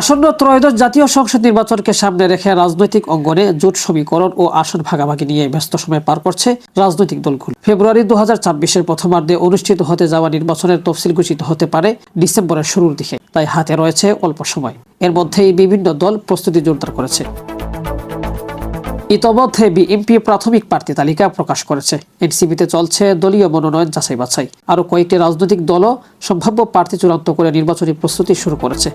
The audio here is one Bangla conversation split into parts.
আসন্ন ত্রয়োদশ জাতীয় সংসদ নির্বাচনকে সামনে রেখে রাজনৈতিক অঙ্গনে জোট সমীকরণ ও আসন ভাগাভাগি নিয়ে ব্যস্ত সময় পার করছে রাজনৈতিক দলগুলো। ফেব্রুয়ারি দু হাজার ছাব্বিশের প্রথমার্ধে অনুষ্ঠিত হতে যাওয়া নির্বাচনের তফসিল ঘোষিত হতে পারে ডিসেম্বরের শুরুর দিকে। তাই হাতে রয়েছে অল্প সময়। এর মধ্যেই বিভিন্ন দল প্রস্তুতি জোরদার করেছে। ইতোমধ্যে বিএনপি প্রাথমিক প্রার্থী তালিকা প্রকাশ করেছে। এনসিপিতে চলছে দলীয় মনোনয়ন যাচাই বাছাই আরও কয়েকটি রাজনৈতিক দলও সম্ভাব্য প্রার্থী চূড়ান্ত করে নির্বাচনী প্রস্তুতি শুরু করেছে।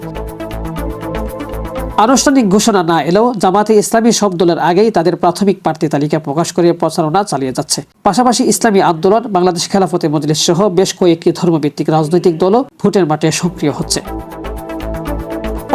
আনুষ্ঠানিক ঘোষণা না এলেও জামাতে ইসলামী সব দলের আগেই তাদের প্রাথমিক প্রার্থী তালিকা প্রকাশ করে প্রচারণা চালিয়ে যাচ্ছে। পাশাপাশি ইসলামী আন্দোলন, বাংলাদেশ খেলাফতে মজলিস সহ বেশ কয়েকটি ধর্মভিত্তিক রাজনৈতিক দলও ভোটের মাঠে সক্রিয় হচ্ছে।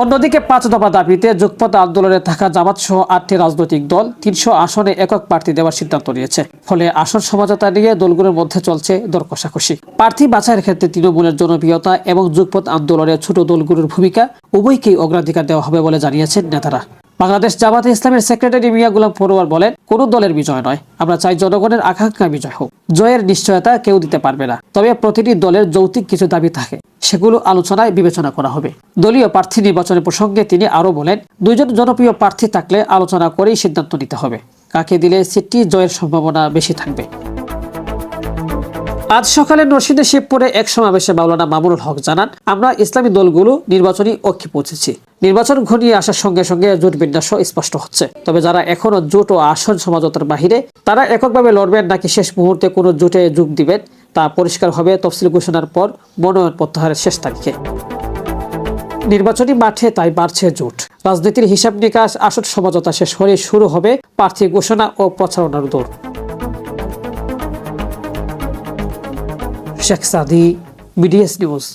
অন্যদিকে পাঁচ দফা দাবিতে যুগপথ আন্দোলনে থাকা জামাত সহ আটটি রাজনৈতিক দল তিনশো আসনে একক প্রার্থী দেওয়ার সিদ্ধান্ত নিয়েছে। ফলে আসন সমঝোতা নিয়ে দলগুলোর মধ্যে চলছে দর কষাকষি। প্রার্থী বাছাইয়ের ক্ষেত্রে তৃণমূলের জনপ্রিয়তা এবং যুগপথ আন্দোলনে ছোট দলগুলোর ভূমিকা উভয়কেই অগ্রাধিকার দেওয়া হবে বলে জানিয়েছেন নেতারা। বাংলাদেশ জামাতে ইসলামের সেক্রেটারি মিয়া গুলাম ফরোয়ার বলেন, কোন দলের বিজয় নয়। আমরা চাই জনগণের আকাঙ্ক্ষা বিজয় হোক। জয়ের নিশ্চয়তা কেউ দিতে পারবে না। তবে প্রতিটি দলের যৌক্তিক কিছু দাবি থাকে। সেগুলো আলোচনায় বিবেচনা করা হবে। দলীয় প্রার্থী নির্বাচনের প্রসঙ্গে তিনি আরও বলেন দুইজন জনপ্রিয় প্রার্থী থাকলে আলোচনা করেই সিদ্ধান্ত নিতে হবে। কাকে দিলে সিটটি জয়ের সম্ভাবনা বেশি থাকবে? আজ সকালে নরসিংদী শিবপুরে এক সমাবেশে মাওলানা মামুনুল হক জানান, আমরা ইসলামী দলগুলো নির্বাচনী ঐক্যে পৌঁছেছি। নির্বাচন ঘনিয়ে আসার সঙ্গে সঙ্গে জোট বিন্যাস স্পষ্ট হচ্ছে। তবে যারা এখনও জোট ও আসন সমঝোতার বাহিরে, তারা এককভাবে লড়বেন নাকি শেষ মুহূর্তে কোনো জোটে যোগ দিবেন, তা পরিষ্কার হবে তফসিল ঘোষণার পর মনোনয়ন প্রত্যাহারের শেষ তারিখে। নির্বাচনী মাঠে তাই বাড়ছে জোট। রাজনীতির হিসাব নিকাশ আসন সমঝোতা শেষ হলে শুরু হবে প্রার্থী ঘোষণা ও প্রচারণার দৌড়। শেখ সাদি বিডিএস নিউজ